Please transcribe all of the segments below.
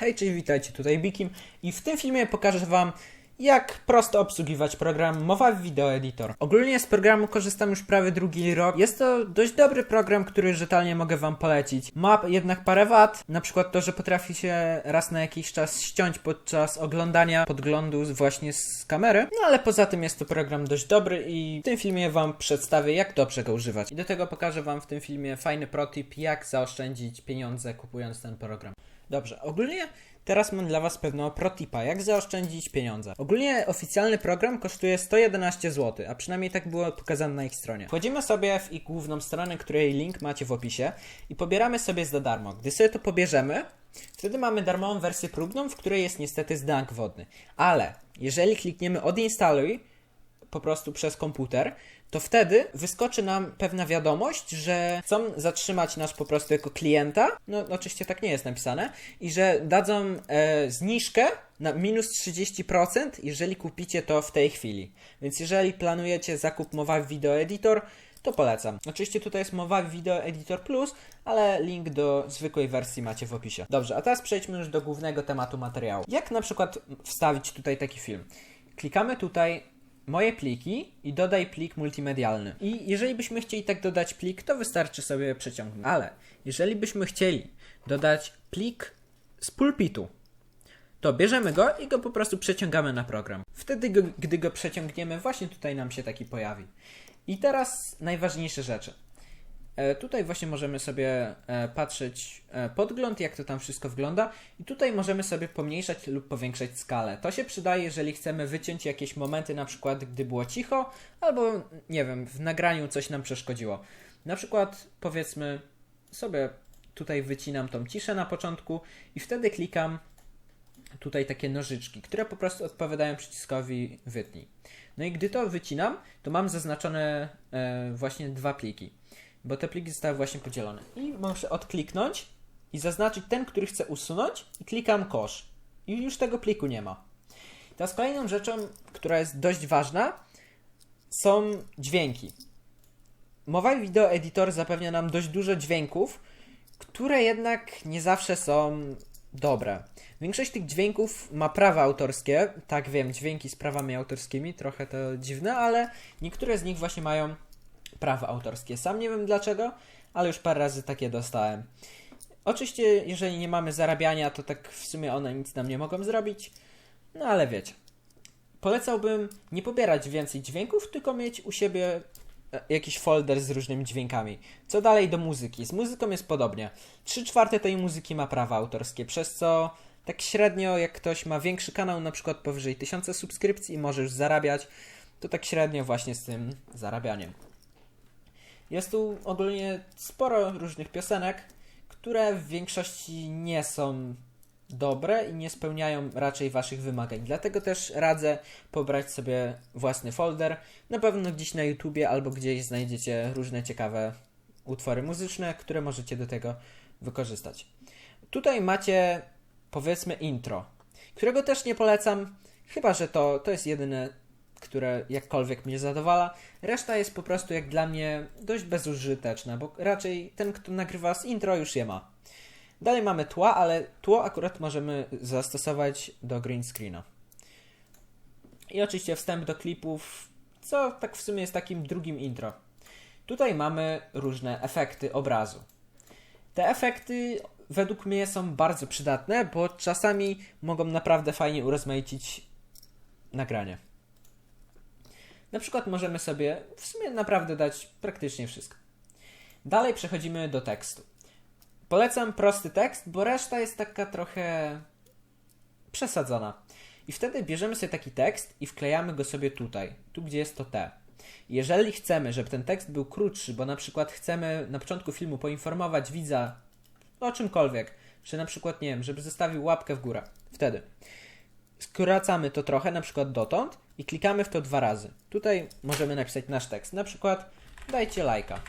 Hej, cześć, witajcie, tutaj Bikim i w tym filmie pokażę Wam, jak prosto obsługiwać program Mowa Video Editor. Ogólnie z programu korzystam już prawie drugi rok. Jest to dość dobry program, który rzetelnie mogę Wam polecić. Ma jednak parę wad, na przykład to, że potrafi się raz na jakiś czas ściąć podczas oglądania podglądu właśnie z kamery. No ale poza tym jest to program dość dobry i w tym filmie Wam przedstawię, jak dobrze go używać. I do tego pokażę Wam w tym filmie fajny protip, jak zaoszczędzić pieniądze kupując ten program. Dobrze, ogólnie teraz mam dla Was pewnego protipa, jak zaoszczędzić pieniądze. Ogólnie oficjalny program kosztuje 111 zł, a przynajmniej tak było pokazane na ich stronie. Wchodzimy sobie w ich główną stronę, której link macie w opisie i pobieramy sobie za darmo. Gdy sobie to pobierzemy, wtedy mamy darmową wersję próbną, w której jest niestety zdank wodny. Ale jeżeli klikniemy odinstaluj, po prostu przez komputer, to wtedy wyskoczy nam pewna wiadomość, że chcą zatrzymać nas po prostu jako klienta. No, oczywiście tak nie jest napisane. I że dadzą e, zniżkę na minus 30%, jeżeli kupicie to w tej chwili. Więc jeżeli planujecie zakup Mowa Video Editor, to polecam. Oczywiście tutaj jest Mowa Video Editor Plus, ale link do zwykłej wersji macie w opisie. Dobrze, a teraz przejdźmy już do głównego tematu materiału. Jak na przykład wstawić tutaj taki film? Klikamy tutaj moje pliki i dodaj plik multimedialny. I jeżeli byśmy chcieli tak dodać plik, to wystarczy sobie przeciągnąć. Ale jeżeli byśmy chcieli dodać plik z pulpitu, to bierzemy go i go po prostu przeciągamy na program. Wtedy, go, gdy go przeciągniemy, właśnie tutaj nam się taki pojawi. I teraz najważniejsze rzeczy. E, Tutaj właśnie możemy sobie e, patrzeć e, podgląd, jak to tam wszystko wygląda. I tutaj możemy sobie pomniejszać lub powiększać skalę. To się przydaje, jeżeli chcemy wyciąć jakieś momenty, na przykład gdy było cicho, albo nie wiem, w nagraniu coś nam przeszkodziło. Na przykład powiedzmy sobie tutaj wycinam tą ciszę na początku i wtedy klikam tutaj takie nożyczki, które po prostu odpowiadają przyciskowi wytnij. No i gdy to wycinam, to mam zaznaczone właśnie dwa pliki, bo te pliki zostały właśnie podzielone. I muszę odkliknąć i zaznaczyć ten, który chcę usunąć i klikam kosz. I już tego pliku nie ma. Teraz kolejną rzeczą, która jest dość ważna, są dźwięki. Mobile Video Editor zapewnia nam dość dużo dźwięków, które jednak nie zawsze są dobre. Większość tych dźwięków ma prawa autorskie. Tak wiem, dźwięki z prawami autorskimi, trochę to dziwne, ale niektóre z nich właśnie mają prawa autorskie. Sam nie wiem dlaczego, ale już parę razy takie dostałem. Oczywiście, jeżeli nie mamy zarabiania, to tak w sumie one nic nam nie mogą zrobić. No ale wiecie. Polecałbym nie pobierać więcej dźwięków, tylko mieć u siebie e, jakiś folder z różnymi dźwiękami. Co dalej do muzyki? Z muzyką jest podobnie. 3 czwarte tej muzyki ma prawa autorskie, przez co tak średnio jak ktoś ma większy kanał, na przykład powyżej 1000 subskrypcji i może już zarabiać, to tak średnio właśnie z tym zarabianiem. Jest tu ogólnie sporo różnych piosenek, które w większości nie są dobre i nie spełniają raczej Waszych wymagań. Dlatego też radzę pobrać sobie własny folder. Na pewno gdzieś na YouTubie albo gdzieś znajdziecie różne ciekawe utwory muzyczne, które możecie do tego wykorzystać. Tutaj macie powiedzmy intro, którego też nie polecam, chyba że to, to jest jedyne, które jakkolwiek mnie zadowala. Reszta jest po prostu jak dla mnie dość bezużyteczna, bo raczej ten, kto nagrywa z intro już je ma. Dalej mamy tła, ale tło akurat możemy zastosować do green screena. I oczywiście wstęp do klipów, co tak w sumie jest takim drugim intro. Tutaj mamy różne efekty obrazu. Te efekty według mnie są bardzo przydatne, bo czasami mogą naprawdę fajnie urozmaicić nagranie. Na przykład możemy sobie w sumie naprawdę dać praktycznie wszystko. Dalej przechodzimy do tekstu. Polecam prosty tekst, bo reszta jest taka trochę przesadzona. I wtedy bierzemy sobie taki tekst i wklejamy go sobie tutaj, tu gdzie jest to T. Jeżeli chcemy, żeby ten tekst był krótszy, bo na przykład chcemy na początku filmu poinformować widza o czymkolwiek, że na przykład, nie wiem, żeby zostawił łapkę w górę, wtedy skracamy to trochę, na przykład dotąd i klikamy w to dwa razy. Tutaj możemy napisać nasz tekst, na przykład dajcie lajka.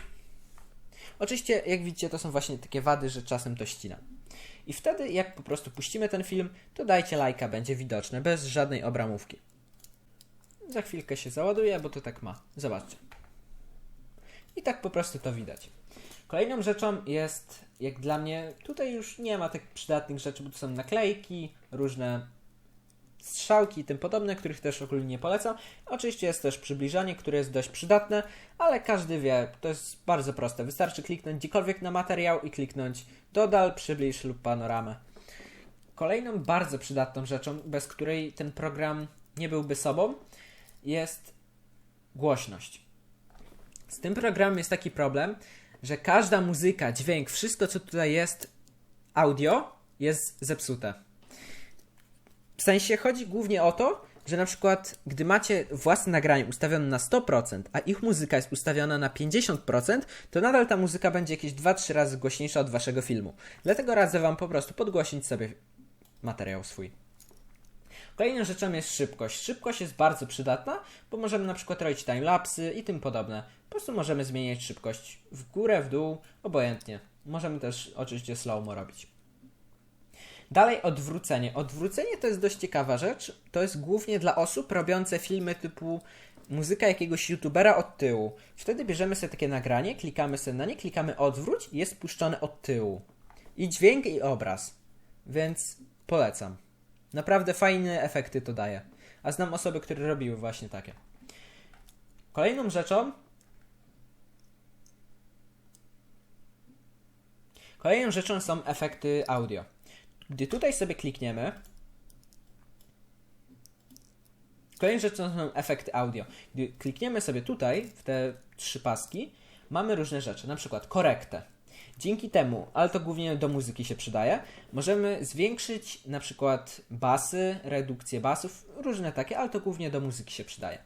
Oczywiście, jak widzicie, to są właśnie takie wady, że czasem to ścina. I wtedy, jak po prostu puścimy ten film, to dajcie lajka, będzie widoczne, bez żadnej obramówki. Za chwilkę się załaduje, bo to tak ma. Zobaczcie. I tak po prostu to widać. Kolejną rzeczą jest jak dla mnie tutaj już nie ma tak przydatnych rzeczy, bo tu są naklejki, różne strzałki i tym podobne, których też ogólnie nie polecam. Oczywiście jest też przybliżanie, które jest dość przydatne, ale każdy wie, to jest bardzo proste. Wystarczy kliknąć gdziekolwiek na materiał i kliknąć dodal, przybliż lub panoramę. Kolejną bardzo przydatną rzeczą, bez której ten program nie byłby sobą, jest głośność. Z tym programem jest taki problem, że każda muzyka, dźwięk, wszystko co tutaj jest audio jest zepsute. W sensie chodzi głównie o to, że na przykład gdy macie własne nagranie ustawione na 100%, a ich muzyka jest ustawiona na 50%, to nadal ta muzyka będzie jakieś 2-3 razy głośniejsza od waszego filmu. Dlatego radzę wam po prostu podgłośnić sobie materiał swój. Kolejną rzeczą jest szybkość. Szybkość jest bardzo przydatna, bo możemy na przykład robić timelapsy i tym podobne. Po prostu możemy zmieniać szybkość w górę, w dół, obojętnie. Możemy też oczywiście slow-mo robić. Dalej odwrócenie. Odwrócenie to jest dość ciekawa rzecz. To jest głównie dla osób robiące filmy typu muzyka jakiegoś youtubera od tyłu. Wtedy bierzemy sobie takie nagranie, klikamy sobie na nie, klikamy odwróć i jest puszczone od tyłu. I dźwięk i obraz. Więc polecam. Naprawdę fajne efekty to daje. A znam osoby, które robiły właśnie takie. Kolejną rzeczą. Kolejną rzeczą są efekty audio. Gdy tutaj sobie klikniemy. Kolejną rzeczą są efekty audio. Gdy klikniemy sobie tutaj, w te trzy paski, mamy różne rzeczy, na przykład korektę. Dzięki temu, ale to głównie do muzyki się przydaje, możemy zwiększyć na przykład basy, redukcję basów, różne takie, ale to głównie do muzyki się przydaje.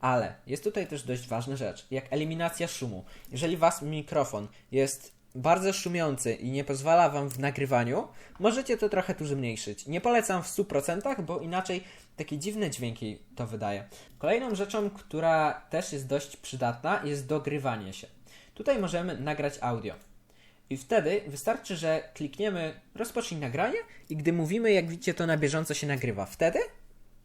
Ale jest tutaj też dość ważna rzecz, jak eliminacja szumu. Jeżeli was mikrofon jest bardzo szumiący i nie pozwala wam w nagrywaniu, możecie to trochę tu zmniejszyć. Nie polecam w 100%, bo inaczej takie dziwne dźwięki to wydaje. Kolejną rzeczą, która też jest dość przydatna, jest dogrywanie się. Tutaj możemy nagrać audio. I wtedy wystarczy, że klikniemy rozpocznij nagranie i gdy mówimy, jak widzicie, to na bieżąco się nagrywa. Wtedy,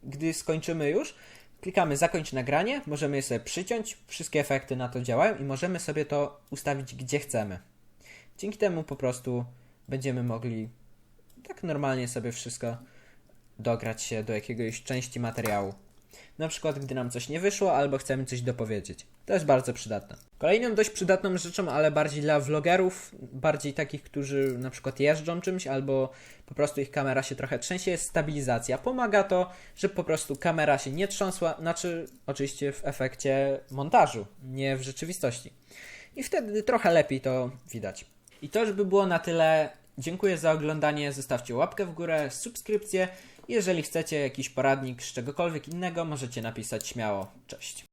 gdy skończymy już, klikamy zakończ nagranie, możemy je sobie przyciąć, wszystkie efekty na to działają i możemy sobie to ustawić gdzie chcemy. Dzięki temu po prostu będziemy mogli tak normalnie sobie wszystko dograć się do jakiegoś części materiału. Na przykład, gdy nam coś nie wyszło, albo chcemy coś dopowiedzieć. To jest bardzo przydatne. Kolejną dość przydatną rzeczą, ale bardziej dla vlogerów, bardziej takich, którzy na przykład jeżdżą czymś, albo po prostu ich kamera się trochę trzęsie, jest stabilizacja. Pomaga to, żeby po prostu kamera się nie trząsła, znaczy oczywiście w efekcie montażu, nie w rzeczywistości. I wtedy trochę lepiej to widać. I to już by było na tyle. Dziękuję za oglądanie. Zostawcie łapkę w górę, subskrypcję. Jeżeli chcecie jakiś poradnik z czegokolwiek innego, możecie napisać śmiało. Cześć.